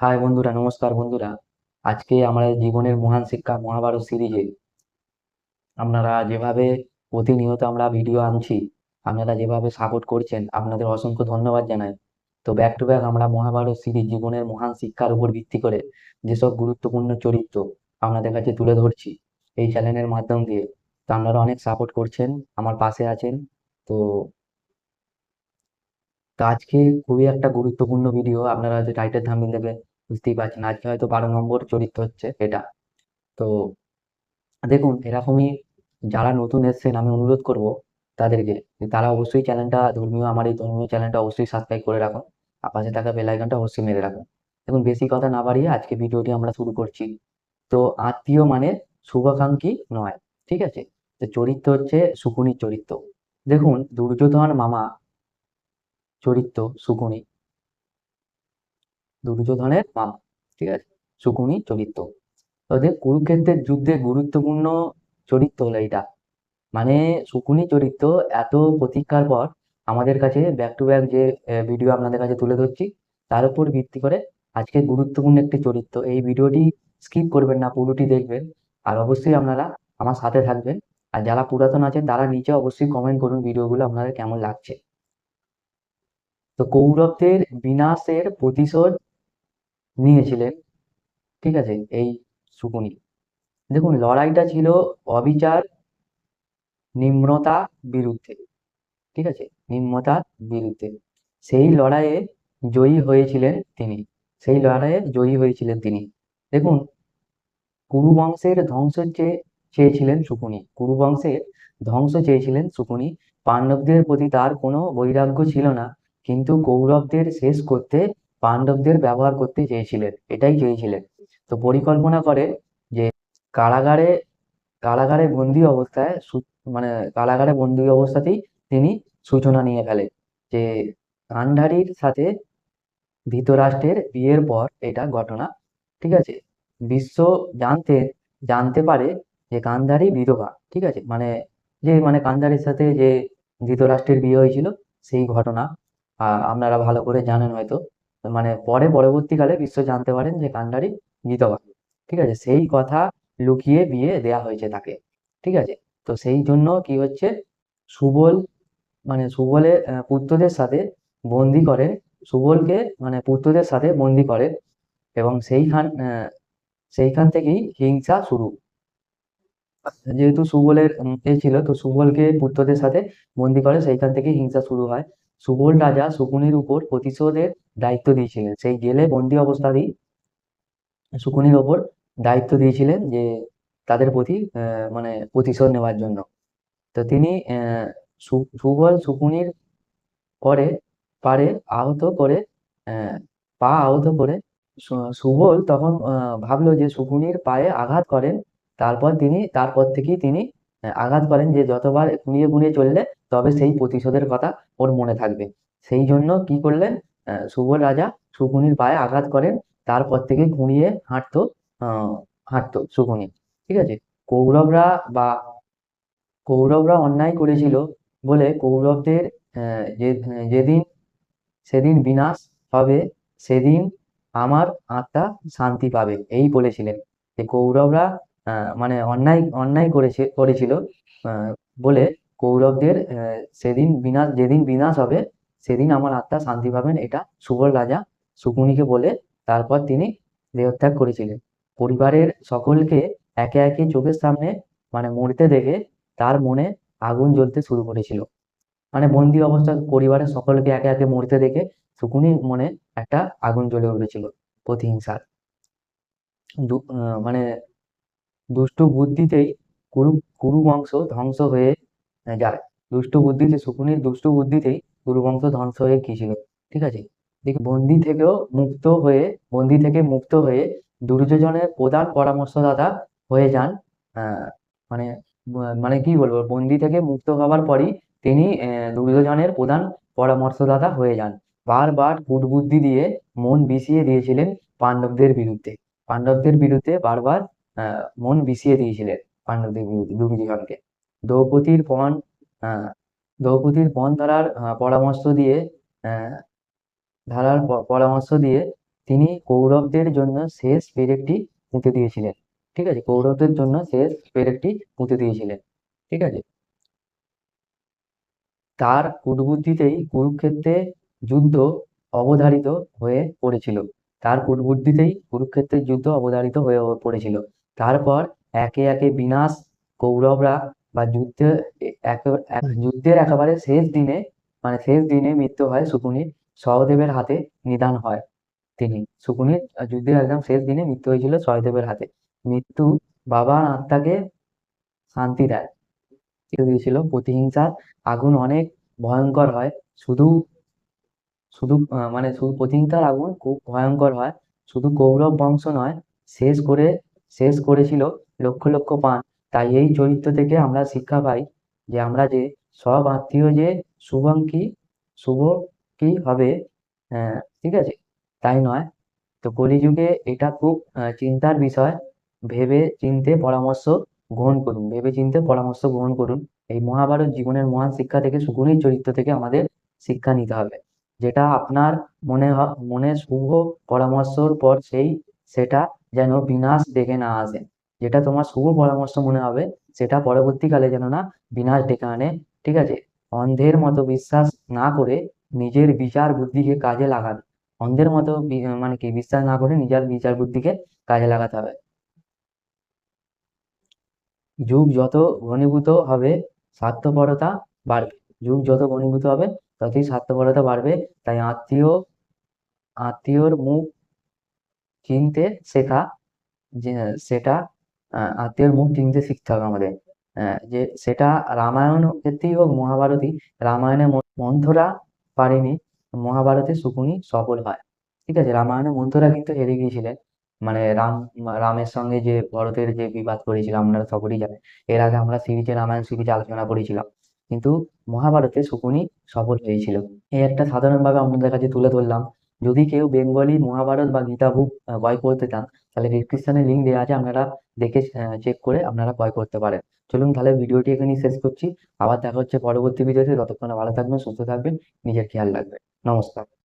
High বন্ধুরা, নমস্কার বন্ধুরা। আজকে আমাদের জীবনের মহান শিক্ষা মহাভারত সিরিজে আপনারা যেভাবে প্রতিনিয়ত আমরা ভিডিও আনছি, আপনারা যেভাবে সাপোর্ট করছেন, আপনাদের অসংখ্য ধন্যবাদ জানাই। তো ব্যাক টু ব্যাক আমরা মহাভারত সিরিজ জীবনের মহান শিক্ষার উপর ভিত্তি করে যেসব গুরুত্বপূর্ণ চরিত্র আপনাদের কাছে তুলে ধরছি এই চ্যানেলের মাধ্যম দিয়ে, তো আপনারা অনেক সাপোর্ট করছেন, আমার পাশে আছেন। তো তো আজকে খুবই একটা গুরুত্বপূর্ণ ভিডিও আপনারা হয়তো টাইটেল থাম্বনেল দেখে বুঝতেই পারছেন। আজকে হয়তো বারো নম্বর চরিত্র হচ্ছে এটা। তো দেখুন, এরকমই যারা নতুন এসেছেন, আমি অনুরোধ করব তাদেরকে তারা অবশ্যই চ্যানেলটা, ধর্মীয়, আমার এই ধর্মীয় চ্যানেলটা অবশ্যই সাবস্ক্রাইব করে রাখুন। আর পাশে থাকা বেল আইকনটা অবশ্যই মেরে রাখুন। দেখুন, বেশি কথা না বাড়িয়ে আজকে ভিডিওটি আমরা শুরু করছি। তো আত্মীয় মানে শুভাকাঙ্ক্ষী নয়, ঠিক আছে? তো চরিত্র হচ্ছে শকুনির চরিত্র। দেখুন, দুর্যোধন মামা চরিত্র শকুনি দুর্যোধনের মামা, ঠিক আছে? শকুনি চরিত্র। ওদের কুরুক্ষেত্রের যুদ্ধে গুরুত্বপূর্ণ চরিত্র হলো এটা মানে শকুনি চরিত্র এত প্রতীক্ষার পর আমাদের কাছে ব্যাক টু ব্যাক যে ভিডিও আপনাদের কাছে তুলে ধরছি, তার উপর ভিত্তি করে আজকে গুরুত্বপূর্ণ একটি চরিত্র। এই ভিডিওটি স্কিপ করবেন না, পুরোটি দেখবেন। আর অবশ্যই আপনারা আমার সাথে থাকবেন। আর যারা পুরাতন আছেন, তারা নিচে অবশ্যই কমেন্ট করুন ভিডিওগুলো আপনাদের কেমন লাগছে। তো কৌরবদের বিনাশের প্রতিশোধ নিয়েছিলেন। ঠিক আছে? এই শকুনি দেখুন, লড়াইটা ছিল অবিচার নিম্নতা বিরুদ্ধে। ঠিক আছে? নিম্নতার বিরুদ্ধে। সেই লড়াইয়ে জয়ী হয়েছিলেন তিনি। সেই লড়াইয়ে জয়ী হয়েছিলেন তিনি। দেখুন কুরু বংশের ধ্বংস চেয়ে চেয়েছিলেন শকুনি কুরু বংশের ধ্বংস চেয়েছিলেন শকুনি পাণ্ডবদের প্রতি তার কোনো বৈরাগ্য ছিল না। কিন্তু কৌরবদের শেষ করতে পাণ্ডবদের ব্যবহার করতে চেয়েছিলেন, এটাই চেয়েছিলেন। তো পরিকল্পনা করে যে কারাগারে কারাগারে বন্দি অবস্থায় মানে কারাগারে বন্দি অবস্থাতেই তিনি সূচনা নিয়ে ফেলে যে গান্ধারীর সাথে ধৃতরাষ্ট্রের বিয়ের পর এটা ঘটনা, ঠিক আছে? বিশ্ব জানতে জানতে পারে যে গান্ধারী বিধবা, ঠিক আছে? মানে যে মানে গান্ধারীর সাথে যে ধৃতরাষ্ট্রের বিয়ে হয়েছিল, সেই ঘটনা আপনারা ভালো করে জানেন হয়তো। মানে পরে পরবর্তীকালে বিশ্ব জানতে পারেন যে কান্ডারি বিধবা ঠিক আছে? সেই কথা লুকিয়ে বিয়ে দেয়া হয়েছে তাকে। ঠিক আছে? তো সেই জন্য কি হচ্ছে? সুবল মানে সুবলের পুত্রদের সাথে বন্দি করে সুবলকে মানে পুত্রদের সাথে বন্দি করে এবং সেইখান সেইখান থেকেই হিংসা শুরু। যেহেতু সুবলের এ ছিল, তো সুবলকে পুত্রদের সাথে বন্দি করে সেইখান থেকে হিংসা শুরু হয়। সুবল রাজা শকুনির উপর প্রতিশোধের দায়িত্ব দিয়েছিলেন। সেই জেলে বন্দি অবস্থাতেই শকুনির ওপর দায়িত্ব দিয়েছিলেন যে তাদের প্রতি মানে প্রতিশোধ নেওয়ার জন্য। তো তিনি সুবল শকুনির পরে, পারে আহত করে পা আহত করে সুবল তখন ভাবলো যে শকুনির পায়ে আঘাত করেন, তারপর তিনি, তারপর থেকেই তিনি আঘাত করেন যে যতবার গুঁড়িয়ে গুঁড়িয়ে চললে তবে সেই প্রতিশোধের কথা ওর মনে থাকবে। সেই জন্য কি করলেন? সুবল রাজা শকুনির পায়ে আঘাত করেন, তারপর থেকে ঘুরিয়ে হাঁটতো হাঁটতো শকুনি ঠিক আছে? কৌরবরা বা কৌরবরা অন্যায় করেছিল বলে কৌরবদের যেদিন, সেদিন বিনাশ হবে, সেদিন আমার আত্মা শান্তি পাবে, এই বলেছিলেন। যে কৌরবরা মানে অন্যায় অন্যায় করেছে, করেছিল। বলে কৌরবদের সেদিন বিনাশ, যেদিন বিনাশ হবে, সেদিন আমার আত্মা শান্তি পাবেন। এটা সুবল রাজা শকুনিকে বলে তারপর তিনি দেহত্যাগ করেছিলেন। পরিবারের সকলকে একে একে চোখের সামনে মানে মরতে দেখে তার মনে আগুন জ্বলতে শুরু করেছিল। মানে বন্দি অবস্থা পরিবারের সকলকে একে একে মরতে দেখে শকুনির মনে একটা আগুন জ্বলে উঠেছিল প্রতিহিংসার। মানে দুষ্টু বুদ্ধিতেই কুরু বংশ ধ্বংস হয়ে যায়। দুষ্ট বুদ্ধিতে শকুনির দুষ্টু বুদ্ধিতেই কুরু বংশ ধ্বংস হয়ে গিয়েছিল ঠিক আছে? বন্দি থেকেও মুক্ত হয়ে, বন্দি থেকে মুক্ত হয়ে দুর্যোধনের প্রধান পরামর্শদাতা হয়ে যান মানে মানে কি বলব, বন্দি থেকে মুক্ত হওয়ার পরই তিনি দুর্যোধনের প্রধান পরামর্শদাতা হয়ে যান। বারবার কূটবুদ্ধি দিয়ে মন বিষিয়ে দিয়েছিলেন পাণ্ডবদের বিরুদ্ধে। পাণ্ডবদের বিরুদ্ধে বারবার মন বিষিয়ে দিয়েছিলেন পাণ্ডবদের বিরুদ্ধে দুর্যোধনকে দ্রৌপদীর পণ দ্রৌপদীর পণ ধরার পরামর্শ দিয়ে ধারার পরামর্শ দিয়ে তিনি কৌরবদের জন্য শেষ পেরেকটি পুঁতে দিয়েছিলেন। ঠিক আছে? কৌরবদের জন্য শেষ পেরেকটি পুঁতে দিয়েছিলেন। ঠিক আছে? তার কূটবুদ্ধিতেই কুরুক্ষেত্রে যুদ্ধ অবধারিত হয়ে পড়েছিল। তার কূটবুদ্ধিতেই কুরুক্ষেত্রের যুদ্ধ অবধারিত হয়ে পড়েছিল। তারপর একে একে বিনাশ কৌরবরা বা যুদ্ধে যুদ্ধের একেবারে শেষ দিনে মানে শেষ দিনে মৃত্যু হয় শকুনির সহদেবের হাতে নিধন হয় তিনি। শকুনির যুদ্ধের একদম শেষ দিনে মৃত্যু হয়েছিল সহদেবের হাতে। মৃত্যু বাবার আত্মাকে শান্তি দেয়। দিয়েছিল প্রতিহিংসার আগুন অনেক ভয়ঙ্কর হয়। শুধু শুধু মানে শুধু প্রতিহিংসার আগুন খুব ভয়ঙ্কর হয়। শুধু কৌরব বংশ নয় শেষ করে শেষ করেছিল লক্ষ লক্ষ পান। তাই এই চরিত্র থেকে আমরা শিক্ষা পাই যে আমরা যে সব আত্মীয় যে শুভম কি শুভ কি হবে আহ, ঠিক আছে? তাই নয়। তো কলিযুগে এটা খুব চিন্তার বিষয়। ভেবে চিন্তে পরামর্শ গ্রহণ করুন। ভেবে চিন্তে পরামর্শ গ্রহণ করুন। এই মহাভারত জীবনের মহান শিক্ষা থেকে শকুনির চরিত্র থেকে আমাদের শিক্ষা নিতে হবে। যেটা আপনার মনে মনে শুভ পরামর্শর পর সেই সেটা যেন বিনাশ ডেকে না আসে। যেটা তোমার শুভ পরামর্শ মনে হবে, সেটা পরবর্তীকালে যেন না বিনাশ ডেকে আনে, ঠিক আছে? অন্ধের মতো বিশ্বাস না করে নিজের বিচার বুদ্ধিকে কাজে লাগান অন্ধের মতো মানে কি, বিশ্বাস না করে নিজের বিচার বুদ্ধিকে কাজে লাগাতে হবে। যুগ যত ঘনীভূত হবে, স্বার্থপরতা বাড়বে। যুগ যত ঘনীভূত হবে, ততই স্বার্থপরতা বাড়বে। তাই আত্মীয়, আত্মীয়র মুখ চিনতে শেখা, যে সেটা আত্মীয়র মুখ চিনতে শিখতে হবে আমাদের। যে সেটা রামায়ণ ক্ষেত্রেই হোক, মহাভারতই, রামায়ণে মন্থরা পারেনি, মহাভারতে শকুনি সফল হয়। ঠিক আছে, রামায়ণে মন্থরা কিন্তু হেরে গিয়েছিলেন। মানে রাম, রামের সঙ্গে যে ভরতের যে বিবাদ করেছিলাম আপনারা সকলেই জানেন এর আগে আমরা সিরিজে, রামায়ণ সিরিজে আলোচনা করেছিলাম। কিন্তু মহাভারতে শকুনি সফল হয়েছিল। এই একটা সাধারণভাবে আপনাদের কাছে তুলে ধরলাম যদি কেউ বেঙ্গলি, মহাভারত বা গীতা বুক ক্রয় করতে চান, তাহলে ডিসক্রিপশনে লিঙ্ক দেওয়া আছে, আপনারা দেখে চেক করে আপনারা ক্রয় করতে পারেন। চলুন তাহলে ভিডিওটি এখানেই শেষ করছি। আবার দেখা হচ্ছে পরবর্তী ভিডিওতে। ততক্ষণে ভালো থাকবেন, সুস্থ থাকবেন, নিজের খেয়াল রাখবেন। নমস্কার।